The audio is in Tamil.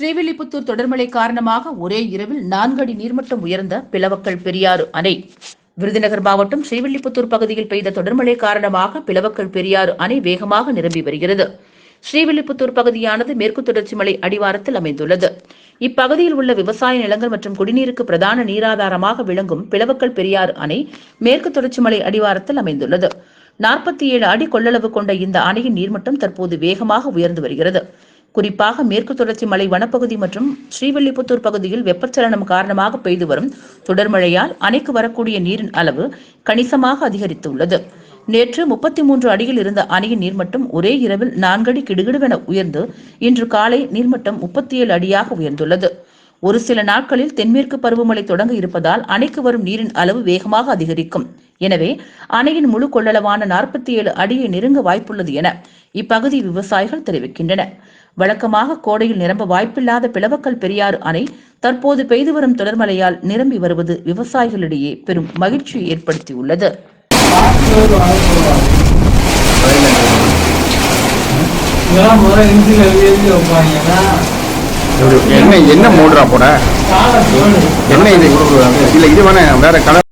ஸ்ரீவில்லிபுத்தூர் தொடர்மழை காரணமாக ஒரே இரவில் நான்கு அடி நீர்மட்டம் உயர்ந்த பிளவக்கல் பெரியாறு அணை. விருதுநகர் மாவட்டம் ஸ்ரீவில்லிபுத்தூர் பகுதியில் பெய்த தொடர்மழை காரணமாக பிளவக்கல் பெரியாறு அணை வேகமாக நிரம்பி வருகிறது. ஸ்ரீவில்லிபுத்தூர் பகுதியானது மேற்கு தொடர்ச்சி மலை அடிவாரத்தில் அமைந்துள்ளது. இப்பகுதியில் உள்ள விவசாய நிலங்கள் மற்றும் குடிநீருக்கு பிரதான நீராதாரமாக விளங்கும் பிளவக்கல் பெரியாறு அணை மேற்கு தொடர்ச்சி மலை அடிவாரத்தில் அமைந்துள்ளது. நாற்பத்தி ஏழு அடி கொள்ளளவு கொண்ட இந்த அணையின் நீர்மட்டம் தற்போது வேகமாக உயர்ந்து வருகிறது. குறிப்பாக மேற்கு தொடர்ச்சி மலை வனப்பகுதி மற்றும் ஸ்ரீவில்லிபுத்தூர் பகுதியில் வெப்பச்சலனம் காரணமாக பெய்து வரும் தொடர்மழையால் அணைக்கு வரக்கூடிய நீரின் அளவு கணிசமாக அதிகரித்துள்ளது. நேற்று முப்பத்தி மூன்று அடியில் இருந்த அணையின் நீர்மட்டம் ஒரே இரவில் நான்கடி கிடுகிடுவென உயர்ந்து இன்று காலை நீர்மட்டம் முப்பத்தி ஏழு அடியாக உயர்ந்துள்ளது. ஒரு சில நாட்களில் தென்மேற்கு பருவமழை தொடங்க இருப்பதால் அணைக்கு வரும் நீரின் அளவு வேகமாக அதிகரிக்கும். எனவே அணையின் முழு கொள்ளளவான நாற்பத்தி ஏழு அடியை நெருங்க வாய்ப்புள்ளது என இப்பகுதி விவசாயிகள் தெரிவிக்கின்றனர். வழக்கமாக கோடையில் நிரம்ப வாய்ப்பில்லாத பிளவக்கல் பெரியாறு அணை தற்போது பெய்து வரும் தொடர்மழையால் நிரம்பி வருவது விவசாயிகளிடையே பெரும் மகிழ்ச்சியை ஏற்படுத்தியுள்ளது. என்ன என்ன மூடுறா போட என்ன இது? இல்ல இது வேணா வேற கலர்